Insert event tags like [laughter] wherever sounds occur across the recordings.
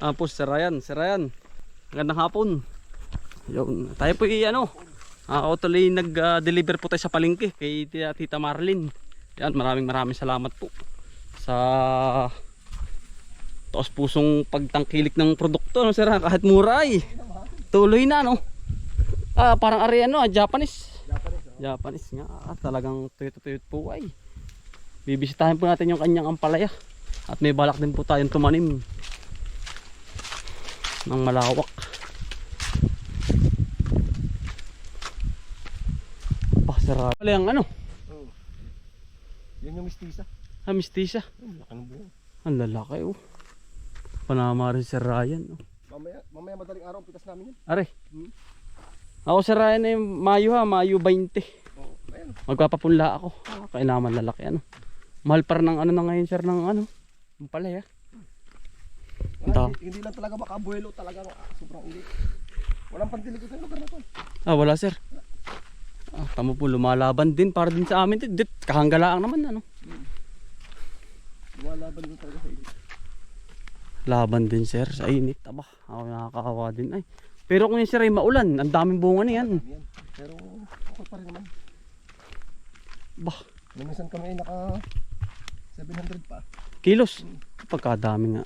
Ah po, Sir Ryan. Sir Ryan. Magandang hapon. Yun. Tayo po i ano. Ah, uh, tuloy nag-deliver po tayo sa palengke kay Tita, Tita Marlene. Yan, maraming maraming salamat po sa taos pusong pagtangkilik ng produkto no sir kahit mura ay tuloy na no ah parang ari ano ah, Japanese Japanese nga ah, talagang tuyot tuyot po ay bibisitahin po natin yung kanyang ampalaya at may balak din po tayong tumanim ng malawak pa sarap pala yung ano Oo. Yan yung mistisa. ah mistisa Ang laki ng buo. ang lalaki oh panama rin si Ryan oh. Mamaya, mamaya madaling araw, pitas namin yan. Are. Hmm. Ako si Ryan ay Mayo ha, Mayo 20. Oo. Ayan. Magpapapunla ako. Ah, Kailangan lalaki ano. Mahal pa ng ano na ngayon sir ng ano. Ang Ah, dami. Hindi, hindi lang talaga makabuelo talaga. Sobrang ulit. Walang pantilig ito yung lugar na to. Ah wala sir. Ah, tamo po lumalaban din para din sa amin. Dit, kahanggalaang naman ano. Lumalaban din talaga sa ulit. Laban din sir sa init. Aba, ako nakakawa din ay. Pero kung yung sir ay maulan, ang daming bunga na yan. Pero okay pa rin naman. Bah, Nung minsan kami ay naka 700 pa. kilos. Pagkadami nga.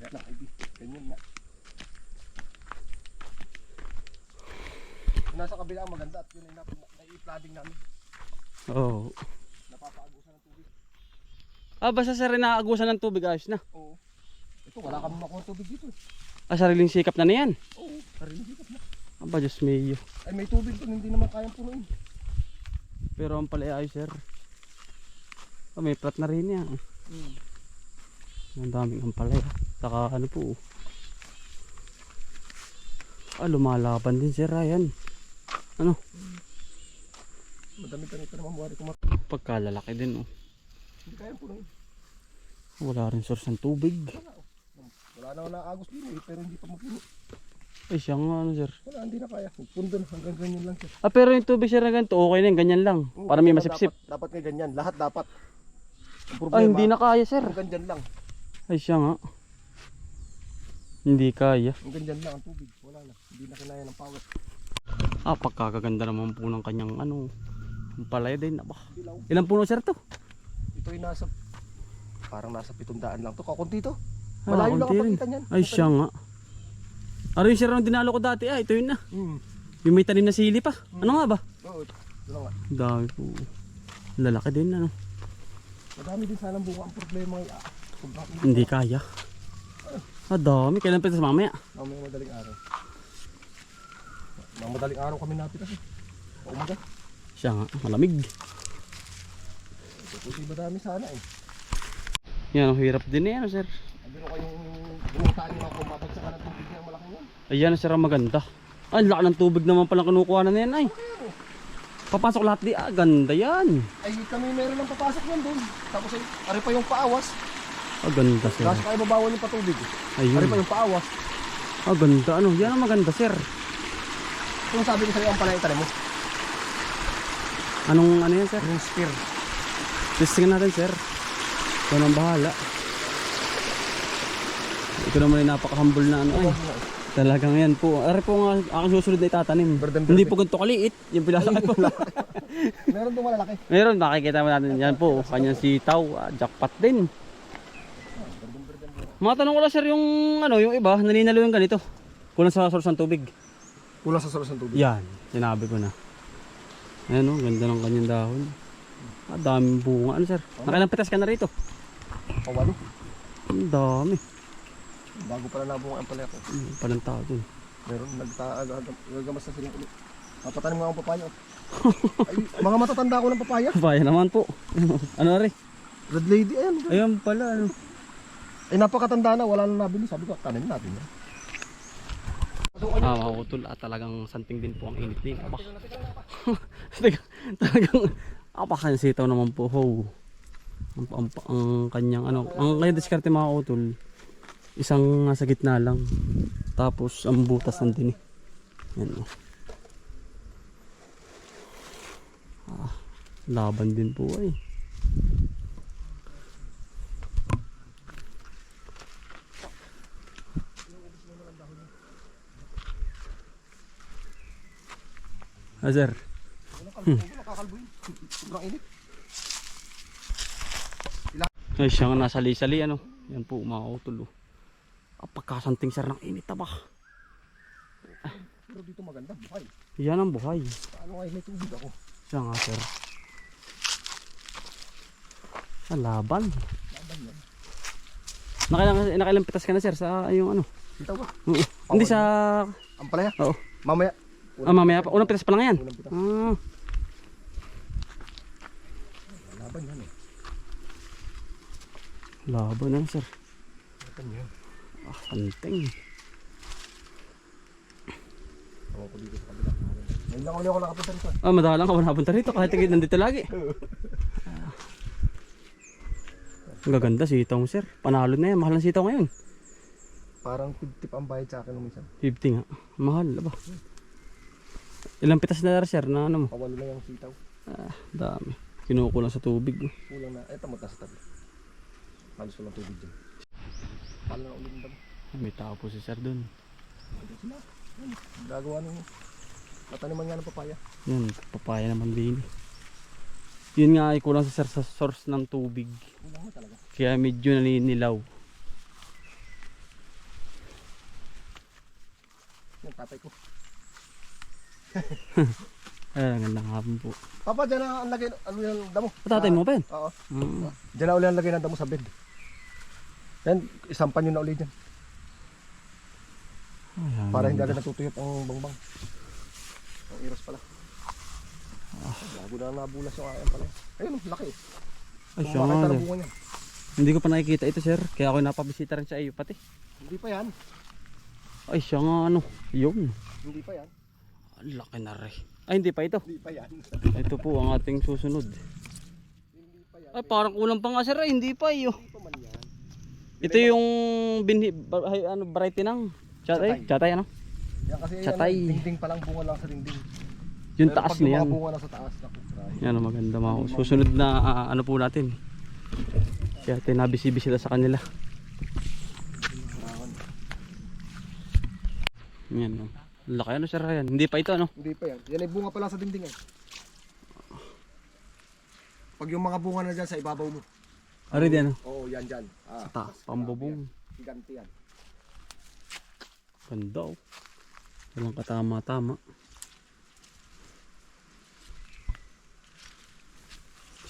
Kaya lang, ID. Ganyan na. Nasa kabila ang maganda at yun ay nai-flooding namin. Oo. Oh. Napapaagusan ng tubig. Ah, basta sir inaagusan ng tubig ayos na. Oo. Ito, wala kami makuha tubig dito. eh. Ah, sariling sikap na niyan. Oo, sariling sikap na. Aba, Diyos mayo. Ay may tubig doon, hindi naman kayang punuin. Pero ang pala ay sir. Oh, may plat na rin yan. Hmm. Ang daming ang pala. Saka ano po. Ah, lumalaban din si Ryan. Madami-dami pa naman buhari kumak. Pagkalalaki din oh. Hindi kayang punuin. Wala rin source ng tubig. Wala naman naagos din eh, pero hindi pa mapuno. Ay siya nga ano sir. Wala, hindi na kaya. Pundo na, hanggang ganyan lang siya. Ah pero yung tubig sir na ganito okay na yun, ganyan lang. Para may masipsip. Dapat, dapat nga ganyan, lahat dapat. Ang problema, Ah hindi na kaya sir. Ang ganyan lang. Ay siya nga. Hindi kaya. Ang ganyan lang ang tubig. Wala na. Hindi na kinaya ng power. Ah pagkakaganda naman po ng kanyang ano. Ang palaya din. Aba. Ilang puno sir to? Ito ay nasa, parang nasa pitundaan lang to. Kakunti to. Ah, Malayo lang konti ang rin. pagkita niyan. Ay siya nga. Ano yung sir ang dinalo ko dati? Ah ito yun na. Hmm. Yung may tanim na sili pa. Ano nga ba? Oo, ito nga. Dami po. Lalaki din ano. Madami din sanang buka ang problema ay ah. Hindi kaya. Ah, dami. Kailan pa sa mamaya? Mamaya madaling araw. Mga madaling araw kami natin kasi. Umaga. Siya nga. Malamig. Kasi madami sana eh. Yan, ang hirap din eh, ano, sir. Ko kayong bumuntaan nyo ako, mabagsakan ng tubig niya malaki yan. Ayan, sir, ang maganda. Ay, laki ng tubig naman palang kinukuha na yan, ay. Papasok lahat di, ah, ganda yan. Ay kami meron lang papasok nun doon. Tapos ay, ari pa yung paawas. Ah, ganda, sir. Kaso kayo babawan yung patubig. Ari pa Ayun. yung paawas. Ah, ganda, ano. Yan ang maganda, sir. Kung sabi ko sa'yo ang pala mo. Anong, ano yan, sir? Yung spear. Testingin natin, sir. Ikaw nang bahala. Ito naman yung napaka-humble na ano, ay. Talagang yan po. Ari po nga aking susunod na itatanim. Berdem, Hindi po ganito kaliit. Yung pinasakay po. [laughs] meron doon malalaki. Meron, makikita mo natin yan po. Kanyang sitaw, ah, jackpot din. Matanong ko lang sir yung ano, yung iba, naninalo yung ganito. Kulang sa source ng tubig. Kulang sa source ng tubig. Yan, sinabi ko na. Ayan o, ganda ng kanyang dahon. Ah, daming bunga. Ano sir? Nakailang pitas ka na rito? Pawalo. Ang dami. Bago pala nabunga ang pala ko. Hmm, Palang tao dun. Meron nagtagamas na silang ulit. Papatanim nga akong papaya. Ay, mga matatanda ko ng papaya. [laughs] Kaya naman po. [laughs] ano rin? Red lady, ayan. Ayun pala. Ano. Eh napakatanda na, wala nang nabili. Sabi ko, tanim natin yan. Ah, mga utol. Ah, talagang santing din po ang init din. Aba. [laughs] Talagang- apakang sitaw naman po. Ho. Ang, ang, ang kanyang ano. Ang kanyang diskarte mga utol. Isang nasa gitna lang. Tapos ang butas nandun eh. Yan o. Ah, laban din po ay. Ah, sir. Init. Ay, siya nga nasa lisali, ano. Yan po, mga utol. Oh. Ah, sir ng init, taba. Pero dito maganda. Buhay. Yan ang buhay. Paano nga may tubig ako? Siya nga, sir. Sa laban. Laban yan. Nakailang, nakailang pitas ka na, sir, sa yung ano. Sitaw ba? Oo. Hindi sa... Ang palaya. Oo. Mamaya. Ah, mamaya pa. Unang pitas pa lang yan. Unang pitas. Ah, Laban yan eh. laban na, sir. Laban yan. Ah, santing. Ako ko dito sa kabila. Ngayon lang ulit ako nakapunta rito. Ah, madalang ka napunta rito kahit tigit nandito lagi. [laughs] Ang gaganda sitaw sir. Panalo na yan. Mahal ng sitaw ngayon. Parang 50 pa ang bayad sa akin minsan. 50 nga. Mahal, ba? Ilang pitas na sir na ano mo? Pawalo lang yung sitaw. Ah, dami. Kinukulang sa tubig. oh. Kulang na. Eto mo sa tabi. Halos walang tubig dyan. Paano na ulit ang dami? May tao po si sir dun. Ito sila. Yan. Gagawa ng mataniman nga ng papaya. Yun, papaya naman din. Yun nga ay kulang sa sir sa source ng tubig. Kulang na talaga. Kaya medyo naninilaw. Yung tatay ko. [laughs] Ay, ang gandang hapon po. Papa, dyan na ang lagay, ano yung damo? Patatay mo pa? Oo. Mm. Dyan na uli ang lagay ng damo sa bed. Yan, isampan nyo na uli dyan. Ay, ang Para hindi ganda. agad natutuyot ang bangbang. Ang iros pala. Bago na nabulas yung ayan pala. Ayun, laki. Ay, siya nga, ng bunga niya. Hindi ko pa nakikita ito sir. Kaya ako napabisita rin sa iyo pati. Hindi pa yan. Ay siya nga ano. Yun. Hindi pa yan. Laki na rin. Ay hindi pa ito. Hindi pa yan. Ito po ang ating susunod. hindi pa yan. Ay parang kulang pa nga sir. Ay, hindi pa iyo. Hindi pa man yan. Ito yung binhi, ano, variety ng chatay. Chatay. Chatay ano? Yan kasi Chatay. yan, dingding pa lang bunga lang sa dingding. Yung Pero taas pag yung bunga na sa taas, naku. Yan ang maganda mga Susunod na ah, ano po natin. Kaya tinabisi-bisita sa kanila. Yan. oh. Laki ano sir yan. Hindi pa ito ano. Hindi pa yan. Yan ay bunga pa lang sa dingding eh. Pag yung mga bunga na dyan sa ibabaw mo. Ari di ano. Oo, yan dyan. Ah, Sa taas. Pambubong. Giganti yan. Ganda oh. Walang katama-tama.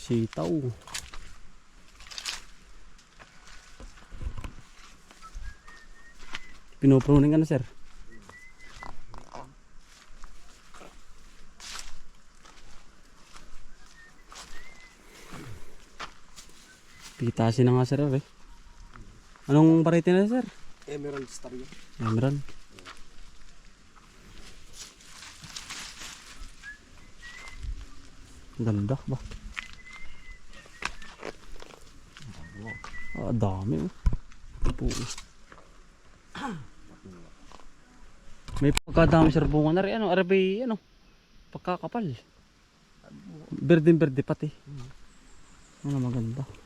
Sitaw. Pinupruning ka na sir. Pitasin na nga sir eh. Anong variety na sir? Emerald star yun. Emerald. Ganda ba? Ah, dami oh. Po. May pagkadami sir bunga na rin ano, arabi ano, pagkakapal. Berdeng berde pati. Ano maganda.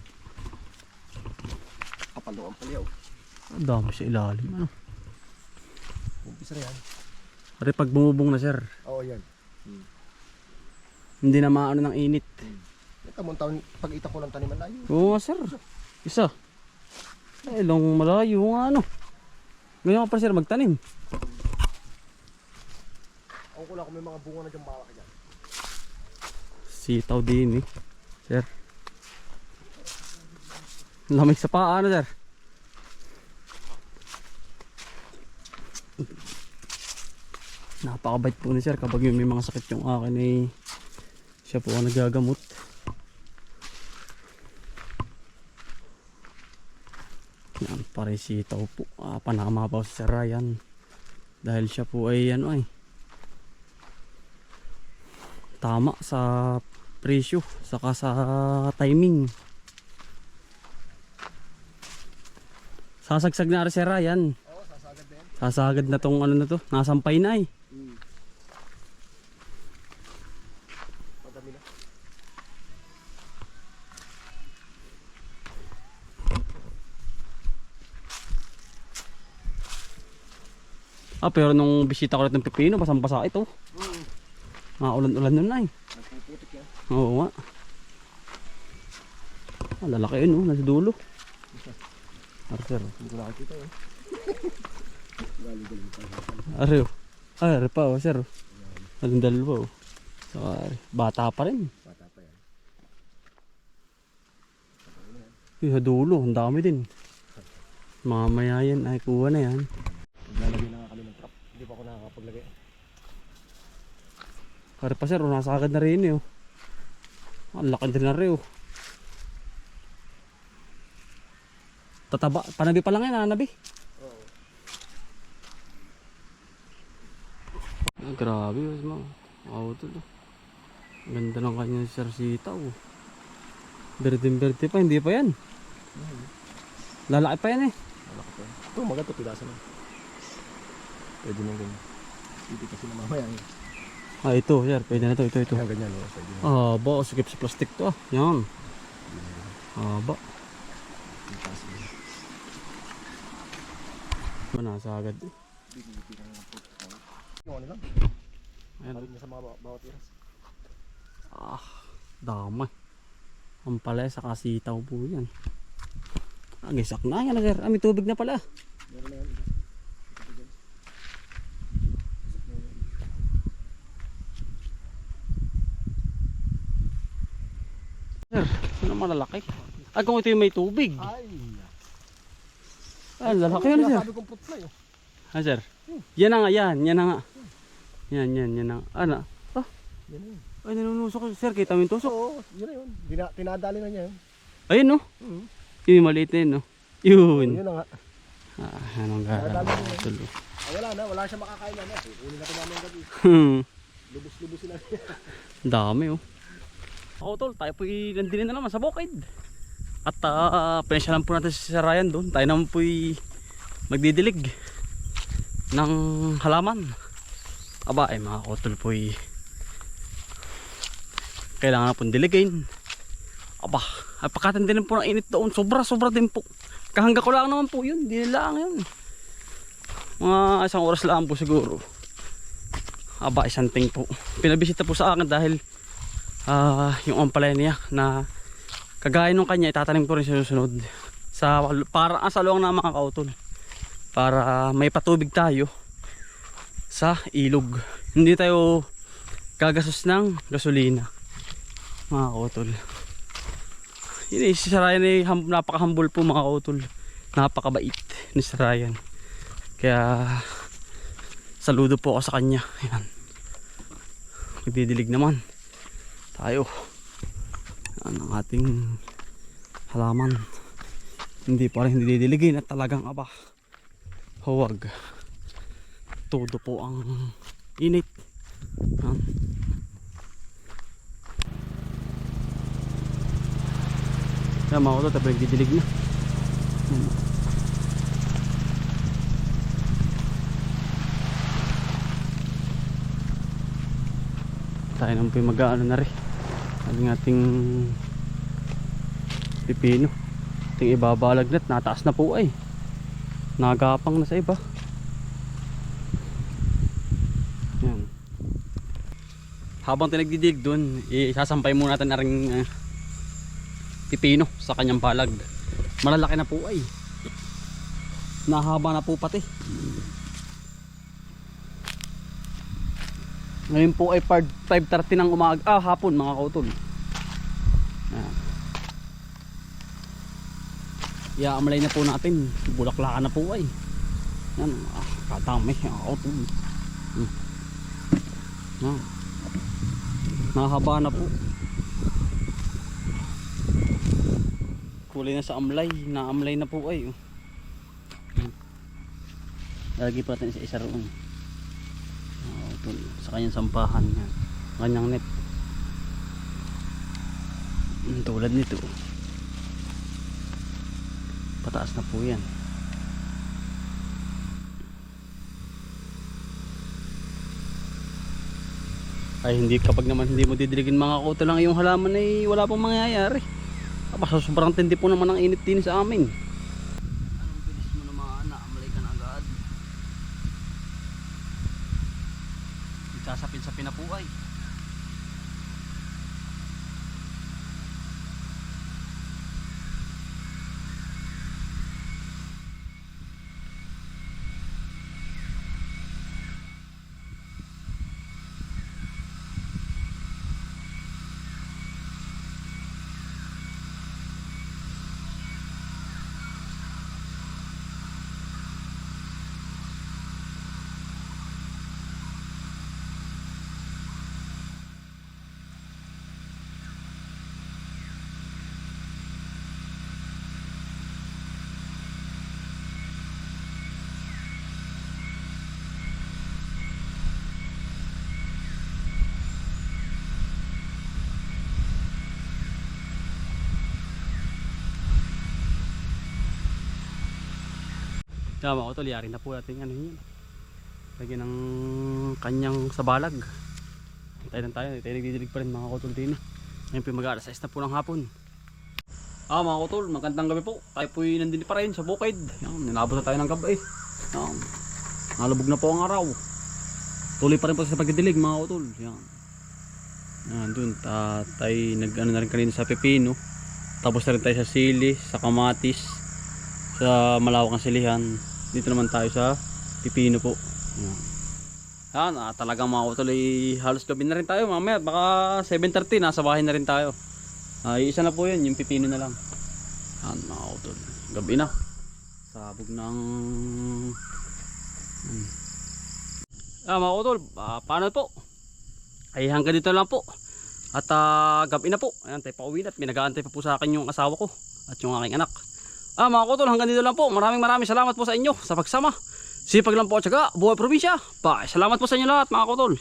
Kapalo ang palyaw. Ang dami sa ilalim ano. Umpisa na yan. Ari pag bumubong na sir, Oo, yan. hindi na maano ng init. Ito mo taon, pag ita ko ng taniman layo. Oo nga sir. Isa. Ay, long malayo nga ano. Ganyan ka pa sir magtanim. Ako ko lang kung may mga bunga na dyan bawak dyan. Sitaw din eh. Sir. Lamig sa paa ano sir. Napakabait po ni sir kapag yung may mga sakit yung akin eh siya po ang nagagamot. Yan, pare po. Ah, panama pa si Sir Ryan. Dahil siya po ay ano ay tama sa presyo saka sa timing. Sasagsag na rin si Ryan. Oo, sasagad na yan. Sasagad na tong ano na to. Nasampay na eh. Hmm. Madami na. Ah, pero nung bisita ko ulit ng pipino, basang-basa ito. Hmm. Mga ulan-ulan nun ay. Nagpuputik yan. Oo nga. Ah, lalaki yun oh, nasa dulo. Pa. Ari oh. Ay, ari pa oh, sir. Anong dalawa oh. So, ari. Bata pa rin. Bata pa yan. Yung sa dulo, ang dami din. Mamaya yan, ay kuha na yan. Naglalagay na nga kami ng trap. Hindi pa ako nakakapaglagay. Ari pa sir, oh, nasa agad na rin eh oh. Ang laki din na rin oh. Tataba, panabi pa lang yan, nanabi. Oo. Ah, grabe, mas ma. Wow, ito to. Ganda ng kanyang sarsita oh. Berde-berde pa, hindi pa yan. Lalaki pa yan eh. Malaki pa. Ito, maganda pilasan na. Pwede nang ganyan. Hindi kasi na mamaya. eh. Ah, ito, sir. Pwede na to, ito, ito. Kaya ganyan. Oh, pwede na. Ah, ba, sikip sa plastic to ah. Yan. Ah, ba. Pilasan na. Ba, nasa agad eh. Yung ano lang. Ayan. Niya sa mga baw- bawat iras. Ah, damay. Ang pala sa kasitaw po yan. Ah, gisak na yan, sir. Ah, may tubig na pala. Meron na yan. Sir, ano malalaki? Ah, kung ito yung may tubig. Ay! Ah, lalaki yun, sir. Sabi kong. Ah, sir. Yan na nga, yan. Yan na nga. Yan, yan, yan na. Ano? Ah, Yan na yun. ay, nanunusok. Sir, kita mo yung tusok. Oo, yun na yun. Dina, tinadali na niya yun. Ayun, no? Mhm. Yung maliit na yun, no? Yun. Yun na nga. Ah, anong gara. Tulo. Ah, wala na, wala siya makakain na. Kunin natin namin gabi. Hmm. Lubos-lubos sila. Dami, oh. Ako, tol. Tayo po nandinin na naman sa bukid. At uh, pinasyalan po natin si Sir Ryan doon. Tayo naman po magdidilig ng halaman. Aba, ay mga kotol po kailangan na pong diligin. Aba, ay pakatindi din po ng init doon. Sobra, sobra din po. Kahangga ko lang naman po yun. Hindi lang yun. Mga isang oras lang po siguro. Aba, isang ting po. Pinabisita po sa akin dahil ah yung ampalaya niya na kagaya nung kanya itatanim ko rin sa susunod. Sa, para ah, sa luwang na mga kautol. Para may patubig tayo sa ilog. Hindi tayo gagastos ng gasolina. Mga kautol. Yun eh, si Sarayan ay ham, napaka-humble po mga kautol. Napakabait ni Sarayan. Kaya saludo po ako sa kanya. Ayan. Magdidilig naman. Tayo. Yan ang ating halaman. Hindi pa rin hindi didiligin at talagang aba. Huwag. Todo po ang init. Yan. Tama ko to, tapos nagdidilig na. Tayo yung mag-ano na rin ang ating pipino. Ating ibabalagnat nataas na po ay. Nagapang na sa iba. Yan. Habang tinagdidig dun isasampay muna natin na uh, pipino sa kanyang balag malalaki na po ay. Nahaba na po pati Ngayon po ay part 5.30 ng umaga, ah hapon mga kautol. Ayan. Na po natin. Bulaklakan na po ay. Yan, ah, kadami mga kautol. Hmm. Yan. Nahaba na po. Kulay na sa amlay. Naamlay na po ay. oh. Lalagay po natin sa isa roon. Sa kanyang sampahan yan. Kanyang net. Tulad nito. Pataas na po yan. Ay hindi kapag naman hindi mo didiligin mga koto lang yung halaman ay wala pong mangyayari. Aba, so sobrang tindi po naman ang init din sa amin. Anong bilis mo naman na amalay ka na agad. Sasapin Kaya mga utol, yari na po natin ano yun. Lagyan ng kanyang sabalag. Tayo lang tayo, tayo nagdidilig pa rin mga utol din. Ngayon po mag-aalas 6 na po ng hapon. Ah mga utol, magandang gabi po. Tayo po nandun pa rin sa bukid. Yan, ninabot na tayo ng gabi. Yan. Nalubog na po ang araw. Tuloy pa rin po sa pagdidilig mga utol. Yan. Yan, dun. Tatay, nag ano na rin kanina sa pepino. Tapos na rin tayo sa sili, sa kamatis, sa malawak ng silihan. Dito naman tayo sa pipino po. Yan. Ah, talagang mga utol ay halos gabi na rin tayo. Mamaya baka 7.30 nasa bahay na rin tayo. Ah, isa na po yun, yung pipino na lang. Yan mga utol. Gabi na. Sabog ng... Hmm. Ah, mga utol, ah, paano po? Ay hanggang dito lang po. At ah, gabi na po. Ayan, tayo pa uwi na at may nag-aantay pa po sa akin yung asawa ko at yung aking anak. Ah, mga kutol, hanggang dito lang po. Maraming maraming salamat po sa inyo sa pagsama. Sipag lang po at saka buhay probinsya. Bye. Salamat po sa inyo lahat mga kutol.